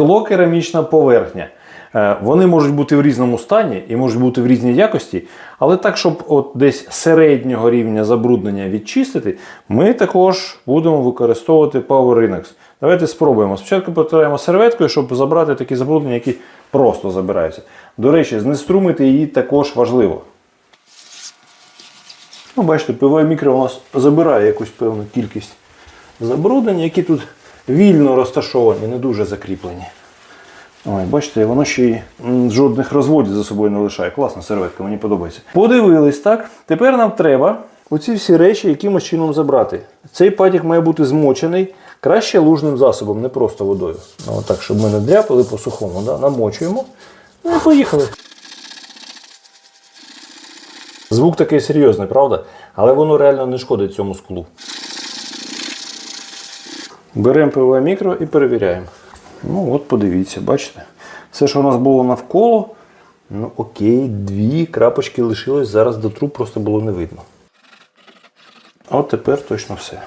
Скло керамічна поверхня. Е, Вони можуть бути в різному стані і можуть бути в різній якості, але так, щоб от десь середнього рівня забруднення відчистити, ми також будемо використовувати Power Rinax. Давайте спробуємо. Спочатку потираємо серветкою, щоб забрати такі забруднення, які просто забираються. До речі, знеструмити її також важливо. Ну, бачите, ПВ мікро у нас забирає якусь певну кількість забруднень, які тут вільно розташовані, не дуже закріплені. Ой, бачите, воно ще й жодних розводів за собою не лишає. Класна серветка, мені подобається. Подивились, так? Тепер нам треба оці всі речі якимось чином забрати. Цей патік має бути змочений краще лужним засобом, не просто водою. Ну, отак, щоб ми не дряпали по сухому. Да? Намочуємо. Ну і поїхали. Звук такий серйозний, правда? Але воно реально не шкодить цьому склу. Беремо ПВ мікро і перевіряємо. Ну, от подивіться, бачите? Все, що у нас було навколо, ну окей, дві крапочки лишилось, зараз до труб просто було не видно. От тепер точно все.